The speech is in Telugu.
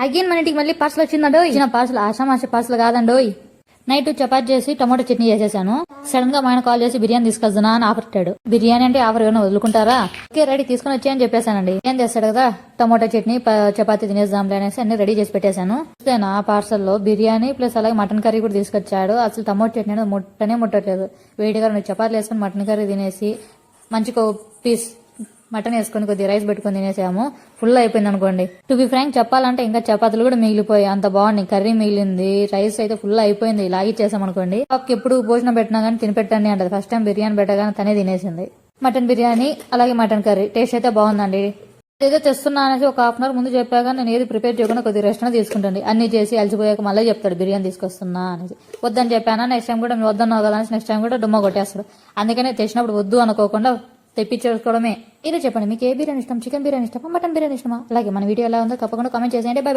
అగైన్ మన ఇంటికి మళ్ళీ పార్సల్ వచ్చిందండో ఇచ్చిన పార్సల్ ఆషామాష పార్సల్ కాదండోయ్ నైట్ చపాతి చేసి టమాటో చట్నీ చేసేసాను. సడన్గా మా ఆయన కాల్ చేసి బిర్యానీ తీసుకొద్దునా? అని ఆఫర్ పెట్టాడు బిర్యానీ అంటే ఆఫర్ ఏమైనా వదులుకుంటారా? ఓకే రెడీ తీసుకుని వచ్చాయని చెప్పేశానండి ఏం చేస్తాడు కదా? టమాటో చట్నీ ప- తినేద్దాంలే అనేసి అన్ని రెడీ చేసి పెట్టేశాను. చూస్తే నా పార్సల్లో బిర్యానీ ప్లస్ అలాగే మటన్ కర్రీ కూడా తీసుకొచ్చాడు. అసలు టమాటో చట్నీ అనేది ముట్టనే ముట్టట్లేదు. వేడిగా రెండు చపాతీలు వేసుకొని మటన్ కర్రీ తినేసి మంచిగా పీస్ మటన్ వేసుకొని కొద్దిగా రైస్ పెట్టుకొని తినేసాము. ఫుల్ అయిపోయింది అనుకోండి. టు బి ఫ్రాంక్ చెప్పాలంటే ఇంకా చపాతీలు కూడా మిగిలిపోయాయి. అంత బాగుంది. కర్రీ మిగిలింది. రైస్ అయితే ఫుల్ అయిపోయింది. లాగిచ్చేసాం అనుకోండి. పాపకి ఎప్పుడు భోజనం పెట్టినా కానీ తినిపెట్టండి అంటది. ఫస్ట్ టైం బిర్యానీ పెట్టగానే తనే తినేసింది. మటన్ బిర్యానీ అలాగే మటన్ కర్రీ టేస్ట్ అయితే బాగుందండి. ఏదో తెస్తున్నా అనేసి ఒక హాఫ్ అన్ అవర్ ముందు చెప్పాక నేను ఏది ప్రిపేర్ చేయకుండా కొద్దిగా రెస్ట్ తీసుకుంటాను అన్ని చేసి అలసిపోయాక మళ్ళీ చెప్తాడు బిర్యానీ తీసుకొస్తున్నా అనేసి. వద్దని చెప్పానా? నెక్స్ట్ టైం కూడా మీరు వద్దన్నావు కదా అనేసి నెక్స్ట్ టైం కూడా డుమ్మ కొట్టేస్తాడు. అందుకనే తెచ్చినప్పుడు వద్దు అనుకోకుండా తెప్పించేసుకోవడమే. ఇలా చెప్పండి మీకు ఏ బిర్యానీ ఇష్టం? చికెన్ బిర్యానీ ఇష్టమా? మటన్ బిర్యానీ ఇష్టమా? అలాగే మన వీడియో ఎలా ఉందో తప్పకుండా కామెంట్ చేసేయండి. బై